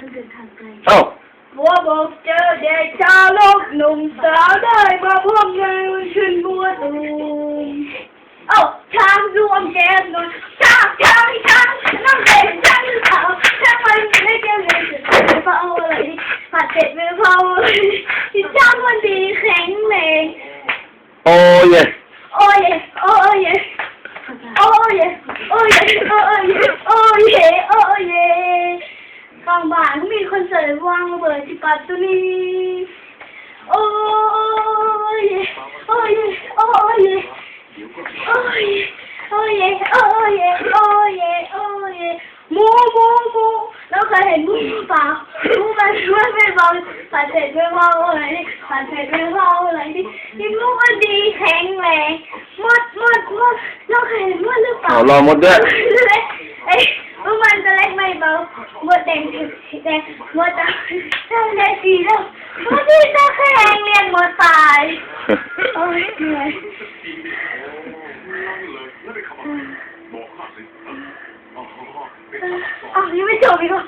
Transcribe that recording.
ต้องเดินทางไกลเอ้าบัวบอกเจอเด็กชาวโลกหนุ่มสาวได้มาพบในวันชื่นบัวตูมเอ้าช้างรวมแกนหนุนช้างช้างช้างน้องเด็กช้างหรือเปล่าช้างมันไม่เกี่ยวเลยจะเฝ้าอะไรดิผัดเผ็ดไม่เฝ้าอะไรที่ช้างมันดีแข็งแรงโอ้ยโอ้ยโอ้ยโอ้ยโอ้ยโอ้ยโอ้ยโอ้ยบางบ้านมี คนเสยว่างเบิดที่ปัตตุนีโอ้ยโอ้ยโอ้ยโอ้ยโอ้ยโอ้ยโอ้ยโอ้ยมูมูมูแล้วเคยเห็นมูเปล่ามูมันมันไม่เบาผัดเผ็ดไม่เบาอะไรผัดเผ็ดไม่เบาอะไรที่ที่มูมันดีแข็งแรงหมดหมดหมดเราเคยเห็นมดหรือเปล่าเอารอหมดด้วย เอ้ยมันมันจะเล็กไม่เบา หมดแดงแดงหมดตาแดงสีแล้วหมดที่ตาแข็งเรียนหมดตายโอ้ยเหนื่อยอ้าวยังไม่จบอีกเหรอ